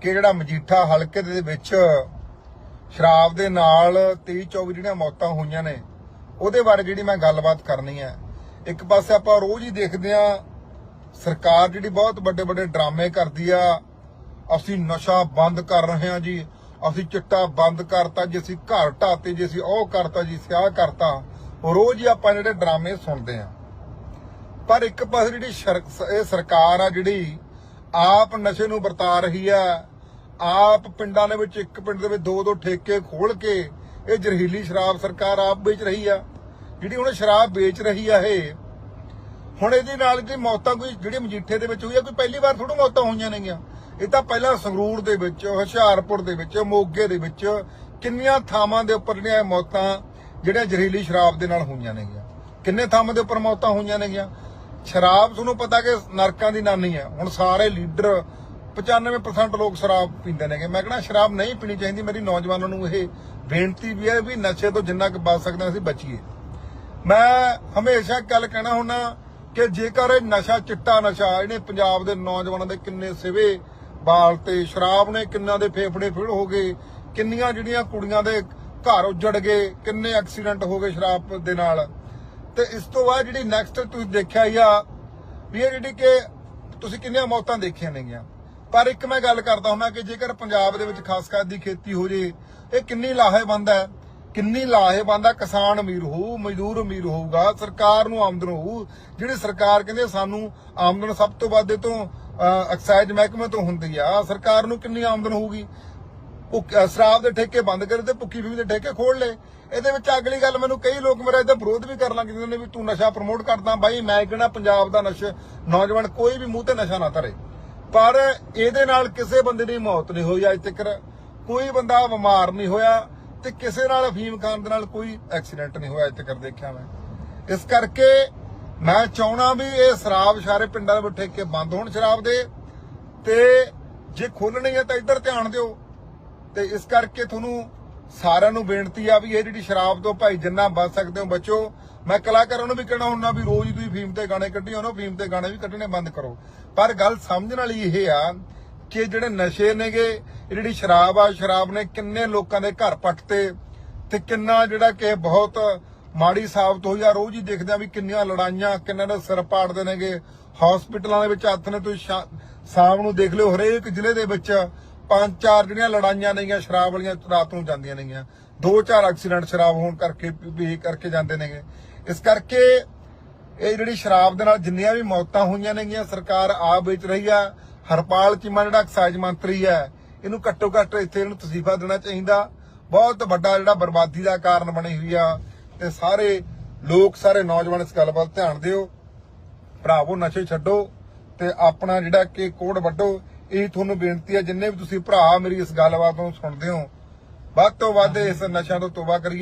ਕਿ ਜਿਹੜਾ ਮਜੀਠਾ ਹਲਕੇ ਦੇ ਵਿੱਚ ਸ਼ਰਾਬ ਦੇ ਨਾਲ 23 24 ਜਿਹੜੀਆਂ ਮੌਤਾਂ ਹੋਈਆਂ ਨੇ, ਉਹਦੇ ਬਾਰੇ ਜਿਹੜੀ ਮੈਂ ਗੱਲਬਾਤ ਕਰਨੀ ਹੈ। ਇੱਕ ਪਾਸੇ ਆਪਾਂ ਰੋਜ਼ ਹੀ ਦੇਖਦੇ ਆ ਸਰਕਾਰ ਜਿਹੜੀ ਬਹੁਤ ਵੱਡੇ ਵੱਡੇ ਡਰਾਮੇ ਕਰਦੀ ਆ, ਅਸੀਂ ਨਸ਼ਾ ਬੰਦ ਕਰ ਰਹੇ ਹਾਂ ਜੀ, ਅਸੀਂ ਚਿੱਟਾ ਬੰਦ ਕਰਤਾ ਜੀ, ਅਸੀਂ ਘਰ ਢਾਤੇ ਜੀ, ਅਸੀਂ ਉਹ ਕਰਤਾ ਜੀ ਸਿਆਹ ਕਰਤਾ। ਰੋਜ਼ ਹੀ ਆਪਾਂ ਜਿਹੜੇ ਡਰਾਮੇ ਸੁਣਦੇ ਆ ਪਰ ਇੱਕ ਪਾਸੇ ਜਿਹੜੀ ਸ਼ਰ- ਇਹ ਸਰਕਾਰ ਆ ਜਿਹੜੀ ਆਪ ਨਸ਼ੇ ਨੂੰ ਵਰਤਾ ਰਹੀ ਆ ਆਪ ਪਿੰਡਾਂ ਦੇ ਵਿੱਚ, ਇੱਕ ਪਿੰਡ ਦੇ ਵਿੱਚ ਦੋ ਦੋ ਠੇਕੇ ਖੋਲ ਕੇ ਇਹ ਜ਼ਹਿਰੀਲੀ ਸ਼ਰਾਬ ਸਰਕਾਰ ਆਪ ਵੇਚ ਰਹੀ ਆ। ਜਿਹੜੀ ਹੁਣ ਸ਼ਰਾਬ ਵੇਚ ਰਹੀ ਆ ਇਹ, ਹੁਣ ਇਹਦੇ ਨਾਲ ਜਿਹੜੀ ਮੌਤਾਂ ਕੋਈ ਜਿਹੜੇ ਮਜੀਠੇ ਦੇ ਵਿੱਚ ਹੋਈ ਆ ਕੋਈ ਪਹਿਲੀ ਵਾਰ ਥੋੜ੍ਹਾ ਮੌਤਾਂ ਹੋਈਆਂ ਨੇਗੀਆਂ। ਇਹ ਤਾਂ ਪਹਿਲਾਂ ਸੰਗਰੂਰ ਦੇ ਵਿੱਚ, ਹੁਸ਼ਿਆਰਪੁਰ ਦੇ ਵਿੱਚ, ਮੋਗੇ ਦੇ ਵਿੱਚ ਕਿੰਨੀਆਂ ਥਾਵਾਂ ਦੇ ਉੱਪਰ ਜਿਹੜੀਆਂ ਮੌਤਾਂ, ਜਿਹੜੀਆਂ ਜ਼ਹਿਰੀਲੀ ਸ਼ਰਾਬ ਦੇ ਨਾਲ ਹੋਈਆਂ ਨੇਗੀਆਂ। ਕਿੰਨੇ ਥਾਵਾਂ ਦੇ ਉੱਪਰ ਮੌਤਾਂ ਹੋਈਆਂ ਨੇਗੀਆਂ। ਸ਼ਰਾਬ ਤੁਹਾਨੂੰ ਪਤਾ ਕਿ ਨਰਕਾਂ ਦੀ ਨਾਨੀ ਹੈ ਹੁਣ ਸਾਰੇ ਲੀਡਰ 95% ਲੋਕ ਸ਼ਰਾਬ ਪੀਂਦੇ ਨੇਗੇ। ਮੈਂ ਕਹਿੰਦਾ ਸ਼ਰਾਬ ਨਹੀਂ ਪੀਣੀ ਚਾਹੀਦੀ, ਮੇਰੀ ਨੌਜਵਾਨਾਂ ਨੂੰ ਇਹ ਬੇਨਤੀ ਵੀ ਹੈ ਵੀ ਨਸ਼ੇ ਤੋਂ ਜਿੰਨਾ ਕੁ ਬਚ ਸਕਦੇ ਹਾਂ ਅਸੀਂ ਬਚੀਏ। ਮੈਂ ਹਮੇਸ਼ਾ ਇੱਕ ਗੱਲ ਕਹਿਣਾ ਹੁੰਦਾ ਕਿ ਜੇਕਰ ਇਹ ਨਸ਼ਾ ਚਿੱਟਾ ਨਸ਼ਾ, ਇਹਨੇ ਪੰਜਾਬ ਦੇ ਨੌਜਵਾਨਾਂ ਦੇ ਕਿੰਨੇ ਸਿਵੇ ਬਾਲ ਤੇ ਸ਼ਰਾਬ ਨੇ ਕਿੰਨਾ ਦੇ ਫੇਫੜੇ ਫਿੜ ਹੋ ਗਏ, ਕਿੰਨੀਆਂ ਜਿਹੜੀਆਂ ਕੁੜੀਆਂ ਦੇ ਘਰ ਉੱਜੜ ਗਏ, ਕਿੰਨੇ ਐਕਸੀਡੈਂਟ ਹੋ ਗਏ ਸ਼ਰਾਬ ਦੇ ਨਾਲ। ਤੇ ਇਸ ਤੋਂ ਬਾਅਦ ਜਿਹੜੀ ਨੈਕਸਟ ਤੁਸੀਂ ਦੇਖਿਆ ਹੀ ਆ, ਵੀ ਇਹ ਜਿਹੜੀ ਕਿ ਤੁਸੀਂ ਕਿੰਨੀਆਂ ਮੌਤਾਂ ਦੇਖੀਆਂ ਨੇਗੀਆਂ। ਪਰ ਇੱਕ ਮੈਂ ਗੱਲ ਕਰਦਾ ਹੁੰਦਾ ਕਿ ਜੇਕਰ ਪੰਜਾਬ ਦੇ ਵਿੱਚ ਖਾਸ ਕਰ ਦੀ ਖੇਤੀ ਹੋ ਜੇ, ਇਹ ਕਿੰਨੀ ਲਾਹੇਵੰਦ ਹੈ? ਕਿੰਨੀ ਲਾਹੇਵੰਦ ਆ? ਕਿਸਾਨ ਅਮੀਰ ਹੋਊ, ਮਜ਼ਦੂਰ ਅਮੀਰ ਹੋਊਗਾ, ਸਰਕਾਰ ਨੂੰ ਆਮਦਨ ਹੋਊ। ਜਿਹੜੀ ਸਰਕਾਰ ਕਹਿੰਦੇ ਸਾਨੂੰ ਆਮਦਨ ਸਭ ਤੋਂ ਵੱਧ ਤੋਂ ਐਕਸਾਈਜ਼ ਮਹਿਕਮੇ ਤੋਂ ਹੁੰਦੀ ਆ। ਸਰਕਾਰ ਨੂੰ ਕਿੰਨੀ ਆਮਦਨ ਹੋਊਗੀ? ਭੁੱਖ- ਸ਼ਰਾਬ ਦੇ ਠੇਕੇ ਬੰਦ ਕਰੇ ਤੇ ਭੁੱਕੀ ਫੀਮ ਦੇ ਠੇਕੇ ਖੋਲ ਲੇ ਇਹਦੇ ਵਿੱਚ ਅਗਲੀ ਗੱਲ ਮੈਨੂੰ ਕਈ ਲੋਕ ਮੇਰਾ ਇਹਦਾ ਵਿਰੋਧ ਵੀ ਕਰ ਲਾਂਗੇ ਨੇ ਵੀ ਤੂੰ ਨਸ਼ਾ ਪ੍ਰਮੋਟ ਕਰਦਾ, ਬਾਈ ਮੈਂ ਕਿਹੜਾ ਪੰਜਾਬ ਦਾ ਨਸ਼ਾ, ਨੌਜਵਾਨ ਕੋਈ ਵੀ ਮੂੰਹ ਤੇ ਨਸ਼ਾ ਨਾ ਧਰੇ। ਪਰ ਇਹਦੇ ਨਾਲ ਕਿਸੇ ਬੰਦੇ ਦੀ ਮੌਤ ਨਹੀਂ ਹੋਈ ਅੱਜ ਤੱਕ ਕੋਈ ਬੰਦਾ ਬਿਮਾਰ ਨਹੀਂ ਹੋਇਆ ਤੇ ਕਿਸੇ ਨਾਲ ਅਫੀਮ ਖਾਨ ਦੇ ਨਾਲ ਕੋਈ ਐਕਸੀਡੈਂਟ ਨਹੀਂ ਹੋਇਆ ਅੱਜ ਤੱਕ ਦੇਖਿਆ ਮੈਂ। ਇਸ ਕਰਕੇ ਮੈਂ ਚਾਹਣਾ ਵੀ ਇਹ ਸ਼ਰਾਬ ਸਾਰੇ ਪਿੰਡਾਂ ਦੇ ਵਿੱਚ ਠੇਕੇ ਬੰਦ ਹੋਣ ਸ਼ਰਾਬ ਦੇ ਤੇ ਜੇ ਖੋਲਣੀ ਹੈ ਤਾਂ ਇੱਧਰ ਧਿਆਨ ਦਿਓ। ਤੇ ਇਸ ਕਰਕੇ ਤੁਹਾਨੂੰ ਸਾਰਿਆਂ ਨੂੰ ਬੇਨਤੀ ਆ ਵੀ ਇਹ ਜਿਹੜੀ ਸ਼ਰਾਬ ਤੋਂ ਭਾਈ ਜਿੰਨਾ ਬਚ ਸਕਦੇ ਹੋ ਬਚੋ। ਮੈਂ ਕਲਾਕਾਰਾਂ ਨੂੰ ਵੀ ਕਹਿਣਾ ਹੁੰਦਾ ਵੀ ਰੋਜ਼ ਤੁਸੀਂ ਫੀਮ ਤੇ ਗਾਣੇ ਕੱਢੀ ਉਹਨਾਂ ਫੀਮ ਤੇ ਗਾਣੇ ਵੀ ਕੱਢਣੇ ਬੰਦ ਕਰੋ। ਪਰ ਗੱਲ ਸਮਝਣ ਵਾਲੀ ਇਹ ਆ ਕਿ ਜਿਹੜੇ ਨਸ਼ੇ ਨੇਗੇ ਜਿਹੜੀ ਸ਼ਰਾਬ ਆ, ਸ਼ਰਾਬ ਨੇ ਕਿੰਨੇ ਲੋਕਾਂ ਦੇ ਘਰ ਪੱਟਤੇ ਤੇ ਕਿੰਨਾ ਜਿਹੜਾ ਕਿ ਬਹੁਤ ਮਾੜੀ ਸਾਬਤ ਹੋਈ ਆ। ਰੋਜ਼ ਹੀ ਦੇਖਦੇ ਆ ਵੀ ਕਿੰਨੀਆਂ ਲੜਾਈਆਂ, ਕਿੰਨਾਂ ਦੇ ਸਿਰ ਪਾੜਦੇ ਨੇਗੇ। ਹਸਪੀਟਲਾਂ ਦੇ ਵਿੱਚ ਹੱਥ ਨੇ ਤੁਸੀਂ ਸ਼ਾਮ ਨੂੰ ਦੇਖ ਲਿਓ ਹਰੇਕ ਜ਼ਿਲ੍ਹੇ ਦੇ ਵਿੱਚ ਪੰਜ ਚਾਰ ਜਿਹੜੀਆਂ ਲੜਾਈਆਂ ਨੇਗੀਆਂ, ਸ਼ਰਾਬ ਵਾਲੀਆਂ ਰਾਤ ਨੂੰ ਜਾਂਦੀਆਂ ਨੇਗੀਆਂ। ਦੋ ਚਾਰ ਐਕਸੀਡੈਂਟ ਸ਼ਰਾਬ ਹੋਣ ਕਰਕੇ, ਵੀ ਕਰਕੇ ਜਾਂਦੇ ਨੇਗੇ। ਇਸ ਕਰਕੇ ਇਹ ਜਿਹੜੀ ਸ਼ਰਾਬ ਦੇ ਨਾਲ ਜਿੰਨੀਆਂ ਵੀ ਮੌਤਾਂ ਹੋਈਆਂ ਨੇਗੀਆਂ, ਸਰਕਾਰ ਆਪ ਵੇਚ ਰਹੀ ਆ। ਹਰਪਾਲ ਚੀਮਾ ਜਿਹੜਾ ਐਕਸਾਈਜ਼ ਮੰਤਰੀ ਹੈ ਇਹਨੂੰ ਘੱਟੋ ਘੱਟ ਇੱਥੇ ਇਹਨੂੰ ਤਸੀਫਾ ਦੇਣਾ ਚਾਹੀਦਾ। ਬਹੁਤ ਵੱਡਾ ਜਿਹੜਾ ਬਰਬਾਦੀ ਦਾ ਕਾਰਨ ਬਣੀ ਹੋਈ ਆ ਤੇ ਸਾਰੇ ਲੋਕ, ਸਾਰੇ ਨੌਜਵਾਨ ਇਸ ਗੱਲ ਵੱਲ ਧਿਆਨ ਦਿਓ। ਭਰਾਵੋ, ਨਸ਼ੇ ਛੱਡੋ ਤੇ ਆਪਣਾ ਜਿਹੜਾ ਕਿ ਕੋਡ ਵੱਡੋ ਇਹ ਤੁਹਾਨੂੰ ਬੇਨਤੀ ਹੈ ਜਿੰਨੇ ਵੀ ਤੁਸੀਂ ਭਰਾ ਮੇਰੀ ਇਸ ਗੱਲਬਾਤ ਨੂੰ ਸੁਣਦੇ ਹੋ, ਵੱਧ ਤੋਂ ਵੱਧ ਇਸ ਨਸ਼ਿਆਂ ਤੋਂ ਤੋਬਾ ਕਰੀਏ।